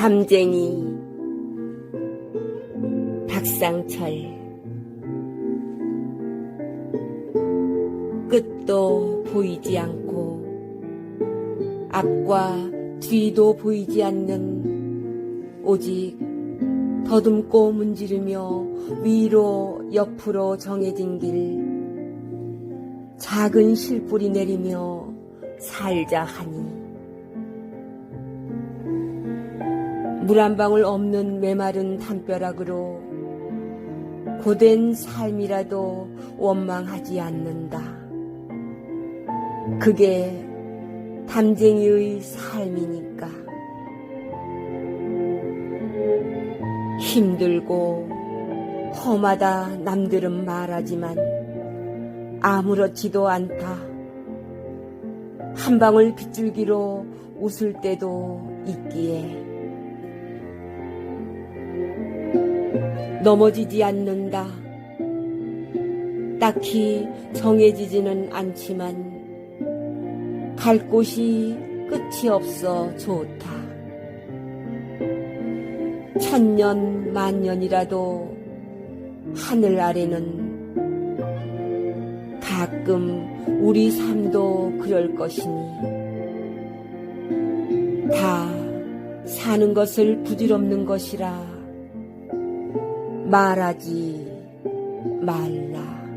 담쟁이. 박상철. 끝도 보이지 않고 앞과 뒤도 보이지 않는 오직 더듬고 문지르며 위로 옆으로 정해진 길. 작은 실뿌리 내리며 살자 하니 물 한 방울 없는 메마른 담벼락으로 고된 삶이라도 원망하지 않는다. 그게 담쟁이의 삶이니까. 힘들고 험하다 남들은 말하지만 아무렇지도 않다. 한 방울 빗줄기로 웃을 때도 있기에 넘어지지 않는다. 딱히 정해지지는 않지만 갈 곳이 끝이 없어 좋다. 천년 만년이라도 하늘 아래는 가끔 우리 삶도 그럴 것이니 다 사는 것을 부질없는 것이라 말하지 말라.